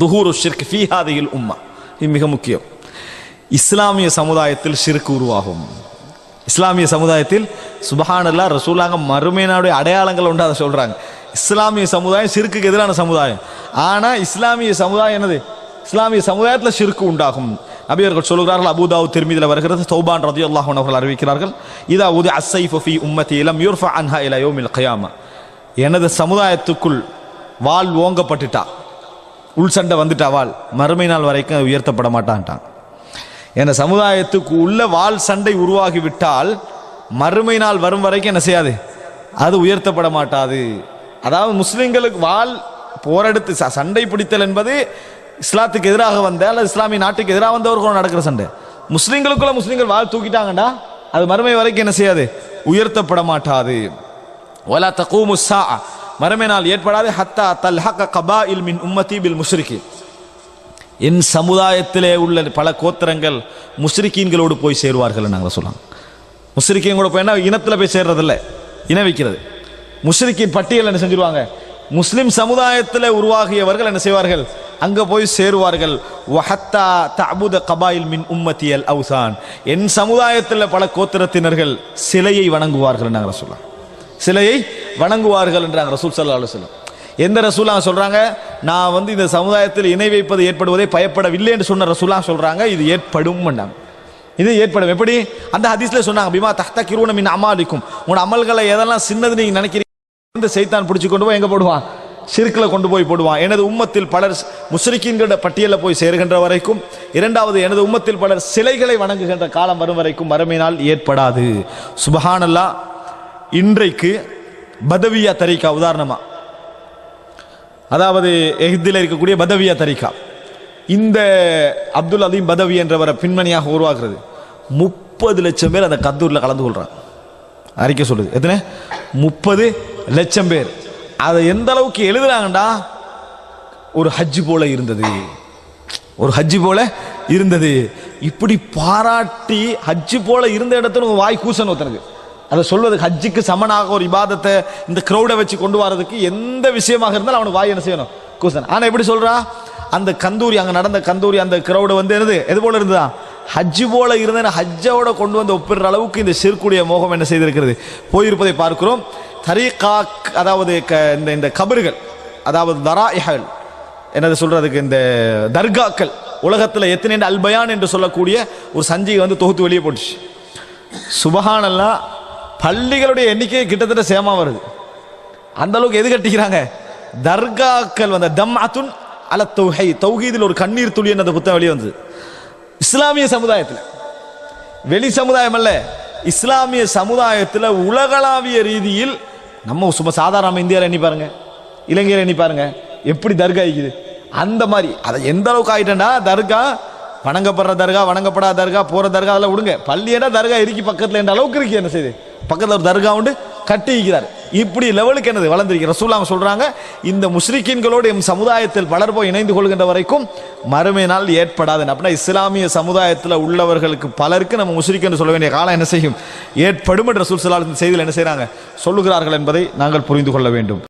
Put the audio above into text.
துஹூரு ஷிர்க் ஃபீஹாதியில் உம்மா. இது மிக முக்கியம். இஸ்லாமிய சமுதாயத்தில் ஷிர்க் உருவாகும். இஸ்லாமிய சமுதாயத்தில் சுபஹானல்லா ரசூலாங்க மறுமையினுடைய அடையாளங்கள் உண்டு அதை சொல்கிறாங்க இஸ்லாமிய சமுதாயம் ஷிர்க்குக்கு எதிரான சமுதாயம். ஆனால் இஸ்லாமிய சமுதாயம் என்னது? இஸ்லாமிய சமுதாயத்தில் ஷிர்க்கு உண்டாகும். நபியர்கள் சொல்கிறார்கள் அபுதாவு திருமீதில் வருகிறது சௌபான் ரதி அல்லாஹன் அவர்கள் அறிவிக்கிறார்கள் இதா உது அஸ்ஸைஃபு ஃபி உம்மத்தி இலம் யூர்ஃபா அன்ஹா இல யோமில் கயாமா எனது சமுதாயத்துக்குள் வாள் ஓங்கப்பட்டுட்டா. உள் சண்டை வந்துட்டாவாள் மறுமை நாள் வரைக்கும் உயர்த்தப்பட மாட்டான்ட்டான். என சமுதாயத்துக்கு உள்ள வாள் சண்டை உருவாகி விட்டால் மறுமை நாள் வரும் வரைக்கும் என்ன செய்யாது? அது உயர்த்தப்பட மாட்டாது. அதாவது முஸ்லிம்களுக்கு வாள் போரெடுத்து ச- சண்டை பிடித்தல் என்பது இஸ்லாத்துக்கு எதிராக வந்த அல்லது இஸ்லாமிய நாட்டுக்கு எதிராக வந்தவர்களும் நடக்கிற சண்டை. முஸ்லிம்களுக்குள்ள முஸ்லிம்கள் வாள் தூக்கிட்டாங்கடா அது மறுமை வரைக்கும் என்ன செய்யாது? உயர்த்தப்பட மாட்டாது. ஓலா தகூமு முஸ்ஸா மறுமை நாள் ஏற்படாது. ஹத்தா தல்ஹக கபாயில் மின் உம்மதி பில் முஸ்ரிகி என் சமுதாயத்திலே உள்ள பல கோத்திரங்கள் முஸ்ரிக்கீன்களோடு போய் சேருவார்கள் நாங்கள் சொல்லலாம் முஸ்ரிக்கீன் கூட போய் இனத்தில் போய் சேர்றதில்ல. இன வைக்கிறது. முஸ்ரிக்கின் பட்டியல் என்ன செஞ்சிருவாங்க? முஸ்லிம் சமுதாயத்தில் உருவாகியவர்கள் என்ன செய்வார்கள்? அங்கே போய் சேருவார்கள். வஹத்தா தபுத கபாயில் மின் உம்மத்தியல் அவுசான். என் சமுதாயத்தில் பல கோத்திரத்தினர்கள் சிலையை வணங்குவார்கள் நாங்கள் சொல்லலாம் சிலையை வணங்குவார்கள் என்றாங்க ரசூல் சல்லா அலுவலம் எந்த ரசூலா சொல்றாங்க? நான் வந்து இந்த சமுதாயத்தில் இணை வைப்பது ஏற்படுவதை பயப்படவில்லை என்று சொன்ன ரசூலா சொல்றாங்க இது ஏற்படும் இது ஏற்படும். எப்படி? அந்த ஹதீஸ்ல சொன்னாங்க பிமா தஹ்த கிருவன மின் அமாலிக்கும். உன் அமல்களை எதெல்லாம் சின்னது நீங்க நினைக்கிறீங்க? இந்த சைத்தான் பிடிச்சு கொண்டு போய் எங்க போடுவான்? சிறுக்கில் கொண்டு போய் போடுவான். எனது உம்மத்தில் பலர் முஸ்ரிக்கின்கிற பட்டியலில் போய் சேருகின்ற வரைக்கும் இரண்டாவது எனது உம்மத்தில் பலர் சிலைகளை வணங்குகின்ற காலம் வரும் வரைக்கும் மறுமையினால் ஏற்படாது. சுபஹானல்லா இன்றைக்கு பதவியா தரிக்கா உதாரணமா. அதாவது எகிப்தில் இருக்கக்கூடிய பதவியா தரிக்கா. இந்த அப்துல் அலீம் பதவி என்றவரை பின்மணியாக உருவாக்குறது. முப்பது லட்சம் பேர் அந்த கத்தூரில் கலந்து கொள்றாங்க. அறிக்கை சொல்லுது. எத்தனை? முப்பது லட்சம் பேர். அதை எந்த அளவுக்கு எழுதுறாங்கடா? ஒரு ஹஜ்ஜு போல இருந்தது. ஒரு ஹஜ்ஜு போல இருந்தது. இப்படி பாராட்டி ஹஜ்ஜு போல இருந்த இடத்துல வாய் கூசன் ஒருத்தனுக்கு. அதை சொல்வது ஹஜ்ஜுக்கு சமனாக ஒரு இபாதத்தை இந்த க்ரௌடை வச்சு கொண்டு வரதுக்கு எந்த விஷயமாக இருந்தாலும் அவனுக்கு வாய் என்ன செய்யணும்? கூசன் ஆனால் எப்படி சொல்றா? அந்த கந்தூரி அங்கே நடந்த கந்தூரி அந்த க்ரௌடு வந்து என்னது? எது போல இருந்ததா? ஹஜ்ஜு போல இருந்தேன் ஹஜ்ஜோட கொண்டு வந்து ஒப்பிடுற அளவுக்கு இந்த சிறுக்குடைய மோகம் என்ன செய்திருக்கிறது. போயிருப்பதை பார்க்கிறோம். தரீகா அதாவது க- இந்த இந்த கபறுகள் அதாவது தராய்கள் என்னது சொல்கிறதுக்கு இந்த தர்காக்கள் உலகத்தில் எத்தனை அல்பயான் என்று சொல்லக்கூடிய ஒரு சஞ்சிகை வந்து தொகுத்து வெளியே போட்டுச்சு. சுபஹானல்லா பள்ளிகளுடைய எண்ணிக்கை கிட்டத்தட்ட சேமா வருது. அந்த அளவுக்கு எது கட்டிக்கிறாங்க? தர்காக்கள் வந்த தம் அத்துன் அல தொகை தௌஹீதில் ஒரு கண்ணீர் துளி என்ற புத்தகம் வெளியே வந்தது. இஸ்லாமிய சமுதாயத்தில். வெளி சமுதாயம் அல்ல. இஸ்லாமிய சமுதாயத்தில் உலகளாவிய ரீதியில் நம்ம சும்மா சாதாரண இந்தியாவில் எண்ணி பாருங்க. இலங்கையில் எண்ணி பாருங்க. எப்படி தர்கா இருக்குது அந்த மாதிரி. அதை எந்த அளவுக்கு ஆகிட்டேன்னா தர்கா வணங்கப்படுற தர்கா வணங்கப்படாத தர்கா போகிற தர்கா அதெல்லாம் விடுங்க. பள்ளியடா தர்கா இருக்கு பக்கத்தில் என்ற அளவுக்கு இருக்கு என்ன செய்யுது பக்கத்தில் ஒரு தர்கா உண்டு கட்டி வைக்கிறார். இப்படி லெவலுக்கு என்னது? வளர்ந்துருக்கு. ரசூலாம் சொல்கிறாங்க இந்த முஸ்லிக்கீன்களோடு எம் சமுதாயத்தில் பலர் இணைந்து கொள்கின்ற வரைக்கும் மறுமை நாள் ஏற்படாது. அப்படின்னா இஸ்லாமிய சமுதாயத்தில் உள்ளவர்களுக்கு பலருக்கு நம்ம முஸ்லிக் சொல்ல வேண்டிய காலம் என்ன செய்யும்? ஏற்படும் என்ற ரசூல் ஸல்லல்லாஹு செய்தியில் என்ன செய்கிறாங்க சொல்லுகிறார்கள் என்பதை நாங்கள் புரிந்து கொள்ள வேண்டும்.